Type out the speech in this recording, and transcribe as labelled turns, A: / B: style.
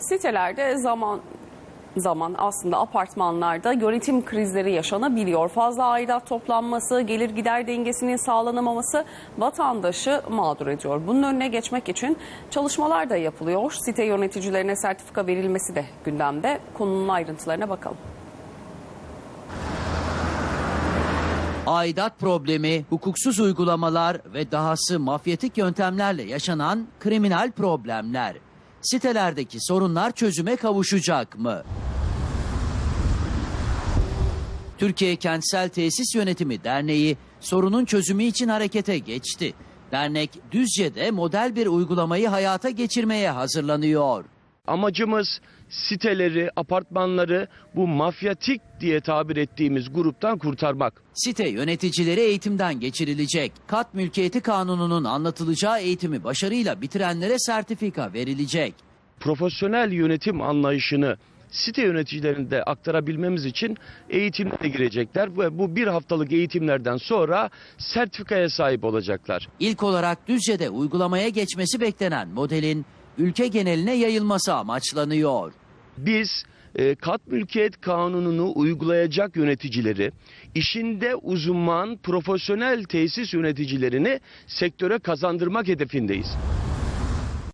A: Sitelerde zaman zaman aslında apartmanlarda yönetim krizleri yaşanabiliyor. Fazla aidat toplanması, gelir gider dengesinin sağlanamaması vatandaşı mağdur ediyor. Bunun önüne geçmek için çalışmalar da yapılıyor. Site yöneticilerine sertifika verilmesi de gündemde. Konunun ayrıntılarına bakalım.
B: Aidat problemi, hukuksuz uygulamalar ve dahası mafyatik yöntemlerle yaşanan kriminal problemler. Sitelerdeki sorunlar çözüme kavuşacak mı? Türkiye Kentsel Tesis Yönetimi Derneği sorunun çözümü için harekete geçti. Dernek Düzce'de model bir uygulamayı hayata geçirmeye hazırlanıyor.
C: Amacımız siteleri, apartmanları bu mafyatik diye tabir ettiğimiz gruptan kurtarmak.
B: Site yöneticileri eğitimden geçirilecek. Kat mülkiyeti kanununun anlatılacağı eğitimi başarıyla bitirenlere sertifika verilecek.
C: Profesyonel yönetim anlayışını site yöneticilerinde aktarabilmemiz için eğitimlere girecekler ve bu bir haftalık eğitimlerden sonra sertifikaya sahip olacaklar.
B: İlk olarak Düzce'de uygulamaya geçmesi beklenen modelin ülke geneline yayılması amaçlanıyor.
C: Biz e, kat mülkiyet kanununu uygulayacak yöneticileri, işinde uzman profesyonel tesis yöneticilerini sektöre kazandırmak hedefindeyiz.